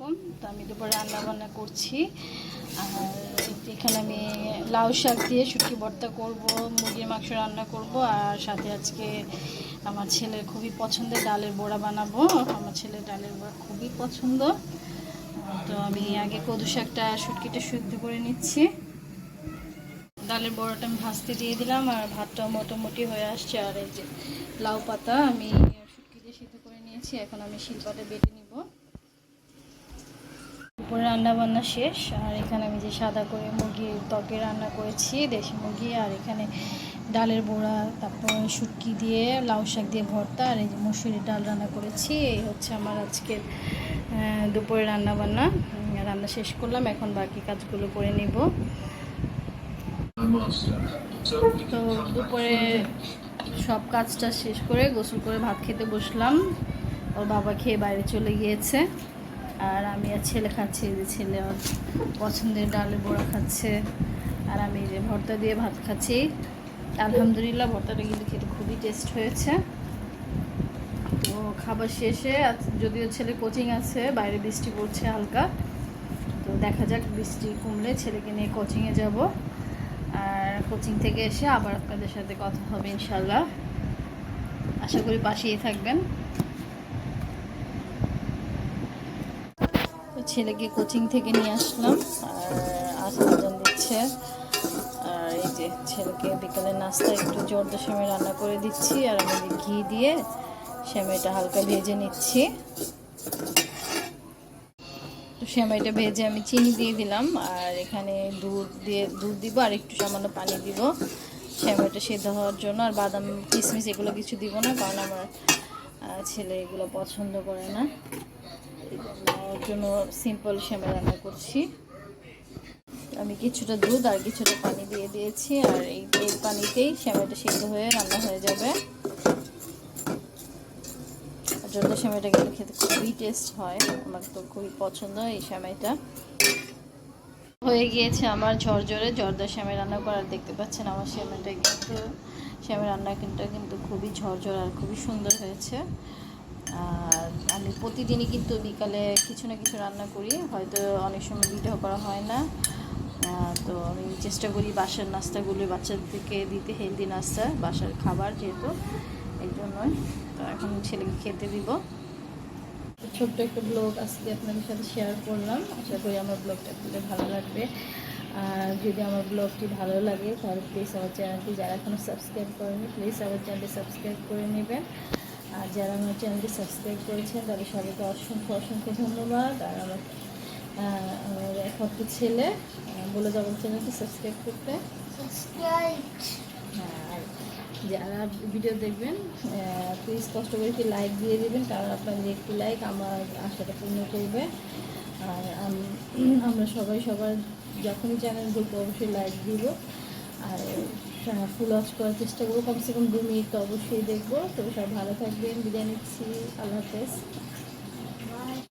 আলাইকুম তো আমি দুপুরে রান্না বান্না করছি। আর এখানে আমি লাউ শাক দিয়ে শুটকি ভর্তা করব, মুরগির মাংস রান্না করব, আর সাথে আজকে আমার ছেলের খুবই পছন্দের ডালের বড়া বানাবো। আমার ছেলের ডালের বড়া খুবই পছন্দ। তো আমি আগে কদু শাকটা, শুটকিটা শুদ্ধ করে নিচ্ছি। ডালের বড়াটা আমি ভাজতে দিয়ে দিলাম, আর ভাতটা মোটামুটি হয়ে আসছে। আর এই যে লাউ পাতা আমি শুটকি দিয়ে সিদ্ধ করে নিয়েছি। এখন আমি শিলপাটে বেটে নিব। উপরে রান্না বান্না শেষ, আর এখানে আমি যে সাদা করে মুরগির ত্বকে রান্না করেছি, দেশি মুরগি, আর এখানে ডালের বড়া, তারপর শুটকি দিয়ে, লাউ শাক দিয়ে ভর্তা, আর এই যে মুসুরির ডাল রান্না করেছি। এই হচ্ছে আমার আজকের দুপুরে রান্না বান্না রান্না শেষ করলাম, এখন বাকি কাজগুলো করে নিব। তো দুপুরে সব কাজটা শেষ করে গোসল করে ভাত খেতে বসলাম। ওর বাবা খেয়ে বাইরে চলে গিয়েছে। আর আমি আর ছেলে খাচ্ছি যে ছেলে পছন্দের ডালের বড়া খাচ্ছে, আর আমি যে ভর্তা দিয়ে ভাত খাচ্ছি। আলহামদুলিল্লাহ, ভর্তাটা কিন্তু খেতে খুবই টেস্ট হয়েছে। তো খাবার শেষে যদিও ছেলে কোচিং আছে, বাইরে বৃষ্টি পড়ছে হালকা, তো দেখা যাক বৃষ্টি কমলে ছেলেকে নিয়ে কোচিংয়ে যাব। আর কোচিং থেকে এসে আবার আপনাদের সাথে কথা হবে ইনশাল্লাহ আশা করি পাশেই থাকবেন। ছেলেকে কোচিং থেকে নিয়ে আসলাম। আর আজ আজান দিচ্ছে। আর এই যে ছেলেকে বিকালে নাস্তা একটু জর্দা সেমাই রান্না করে দিচ্ছি, আর আমি ঘি দিয়ে সেমাইটা হালকা ভেজে নিচ্ছি। তো সেমাইটা ভেজে আমি চিনি দিয়ে দিলাম, আর এখানে দুধ দিয়ে, দুধ দিব আর একটু সামান্য পানি দিব। সেমাইটা সেদ্ধ হওয়ার জন্য, আর বাদাম, কিশমিশ এগুলো কিছু দিব না, কারণ আমার ছেলে এগুলো পছন্দ করে না। জন্য সিম্পল সেমাই রান্না করছি। আমি কিছুটা দুধ আর কিছুটা পানি দিয়ে দিয়েছি আর এই পানিতেই সেমাইটা সিদ্ধ হয়ে রান্না হয়ে যাবে। আর জর্দা সেমাইটা কিন্তু খেতে খুবই টেস্ট হয়, আমার তো খুবই পছন্দ এই সেমাইটা। হয়ে গিয়েছে আমার ঝরঝরে জর্দা সেমাই রান্না করার, দেখতে পাচ্ছেন আমার সেমাইটা কিন্তু শ্যামের রান্না কিন্তু খুবই ঝরঝর আর খুবই সুন্দর হয়েছে। আর আমি প্রতিদিনই কিন্তু বিকালে কিছু না কিছু রান্না করি। হয়তো অনেক সময় ভিডিও করা হয় না। তো আমি চেষ্টা করি বাসার নাস্তাগুলো বাচ্চাদেরকে দিতে হেলদি নাস্তা, বাসার খাবার যেহেতু, এই জন্যই। তো এখন ছেলেকে খেতে দিব। ছোট্ট একটা ব্লগ আজকে আপনাদের সাথে শেয়ার করলাম। আশা করি আমার ব্লগটা আপনাদের ভালো লাগবে। আর যদি আমার ব্লগটি ভালো লাগে, তাহলে প্লিজ আমার চ্যানেলটি যারা এখনও সাবস্ক্রাইব করেনি প্লিজ আমার চ্যানেলটি সাবস্ক্রাইব করে নেবেন। আর যারা আমার চ্যানেলটি সাবস্ক্রাইব করেছেন তাদের সবাইকে অসংখ্য অসংখ্য ধন্যবাদ। আর আমার আমার একমাত্র ছেলে বলে যাবেন চ্যানেলটি সাবস্ক্রাইব করতে। হ্যাঁ আর যারা ভিডিও দেখবেন প্লিজ কষ্ট করে একটি লাইক দিয়ে দেবেন কারণ আপনাদের একটি লাইক আমার আশাটা পূর্ণ করবে। আর আমরা সবাই সবার যখনই চ্যানেল ঢুকবো অবশ্যই লাইক দিব। আর ফুল ওয়াচ করার চেষ্টা করব। কমসে কম দু মিনিট তো অবশ্যই দেখব। তো সব ভালো থাকবেন। বিদায় নিচ্ছি। আল্লাহ হাফেজ।